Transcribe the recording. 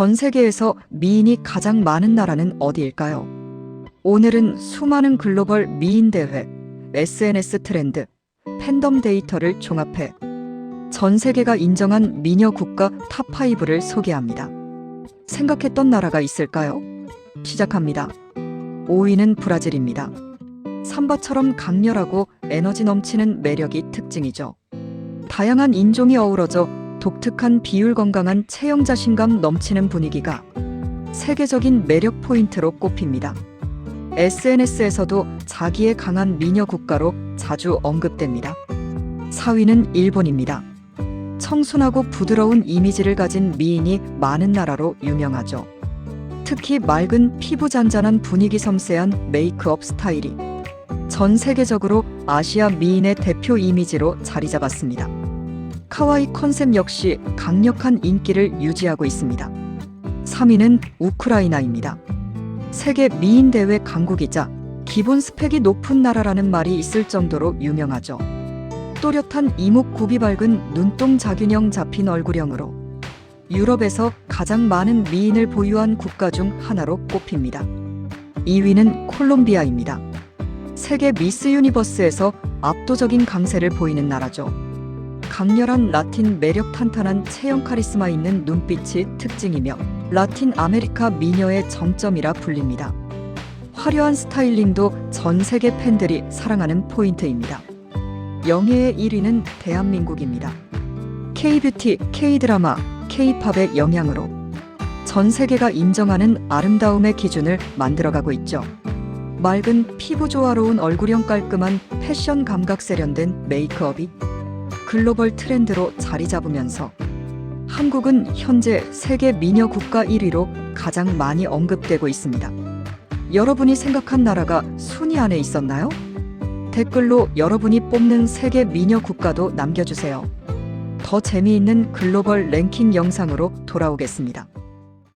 전 세계에서 미인이 가장 많은 나라는 어디일까요? 오늘은 수많은 글로벌 미인 대회, SNS 트렌드, 팬덤 데이터를 종합해 전 세계가 인정한 미녀 국가 탑5를 소개합니다. 생각했던 나라가 있을까요? 시작합니다. 5위는 브라질입니다. 삼바처럼 강렬하고 에너지 넘치는 매력이 특징이죠. 다양한 인종이 어우러져 독특한 비율 건강한 체형 자신감 넘치는 분위기가 세계적인 매력 포인트로 꼽힙니다. SNS에서도 자기의 강한 미녀 국가로 자주 언급됩니다. 4위는 일본입니다. 청순하고 부드러운 이미지를 가진 미인이 많은 나라로 유명하죠. 특히 맑은 피부 잔잔한 분위기 섬세한 메이크업 스타일이 전 세계적으로 아시아 미인의 대표 이미지로 자리 잡았습니다. 카와이 컨셉 역시 강력한 인기를 유지하고 있습니다. 3위는 우크라이나입니다. 세계 미인 대회 강국이자 기본 스펙이 높은 나라라는 말이 있을 정도로 유명하죠. 또렷한 이목 굽이 밝은 눈동 자균형 잡힌 얼굴형으로 유럽에서 가장 많은 미인을 보유한 국가 중 하나로 꼽힙니다. 2위는 콜롬비아입니다. 세계 미스 유니버스에서 압도적인 강세를 보이는 나라죠. 강렬한 라틴 매력 탄탄한 체형 카리스마 있는 눈빛이 특징이며 라틴 아메리카 미녀의 정점이라 불립니다. 화려한 스타일링도 전 세계 팬들이 사랑하는 포인트입니다. 영예의 1위는 대한민국입니다. K-뷰티, K-드라마, K-팝의 영향으로 전 세계가 인정하는 아름다움의 기준을 만들어가고 있죠. 맑은 피부 조화로운 얼굴형 깔끔한 패션 감각 세련된 메이크업이 글로벌 트렌드로 자리 잡으면서 한국은 현재 세계 미녀 국가 1위로 가장 많이 언급되고 있습니다. 여러분이 생각한 나라가 순위 안에 있었나요? 댓글로 여러분이 뽑는 세계 미녀 국가도 남겨주세요. 더 재미있는 글로벌 랭킹 영상으로 돌아오겠습니다.